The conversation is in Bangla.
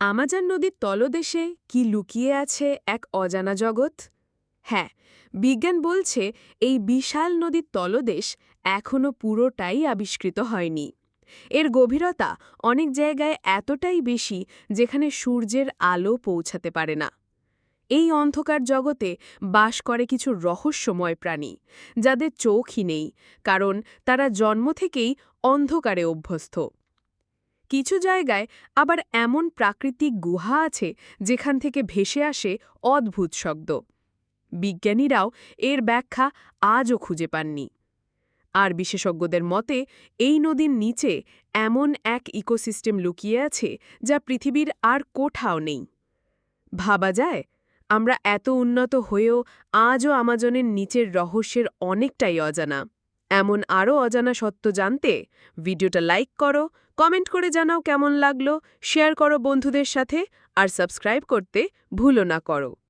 আমাজন নদীর তলদেশে কি লুকিয়ে আছে এক অজানা জগৎ? হ্যাঁ বিজ্ঞান বলছে এই বিশাল নদীর তলদেশ এখনও পুরোটাই আবিষ্কৃত হয়নি। এর গভীরতা অনেক জায়গায় এতটাই বেশি যেখানে সূর্যের আলো পৌঁছাতে পারে না। এই অন্ধকার জগতে বাস করে কিছু রহস্যময় প্রাণী, যাদের চোখই নেই, কারণ তারা জন্ম থেকেই অন্ধকারে অভ্যস্ত। কিছু জায়গায় আবার এমন প্রাকৃতিক গুহা আছে যেখান থেকে ভেসে আসে অদ্ভুত শব্দ। বিজ্ঞানীরাও এর ব্যাখ্যা আজও খুঁজে পাননি। আর বিশেষজ্ঞদের মতে, এই নদীর নিচে এমন এক ইকোসিস্টেম লুকিয়ে আছে যা পৃথিবীর আর কোঠাও নেই। ভাবা যায়, আমরা এত উন্নত হয়েও আজও আমাজনের নিচের রহস্যের অনেকটাই অজানা। এমন আরও অজানা সত্য জানতে ভিডিওটা লাইক করো, কমেন্ট করে জানাও কেমন লাগল, শেয়ার করো বন্ধুদের সাথে, আর সাবস্ক্রাইব করতে ভুলো না করো।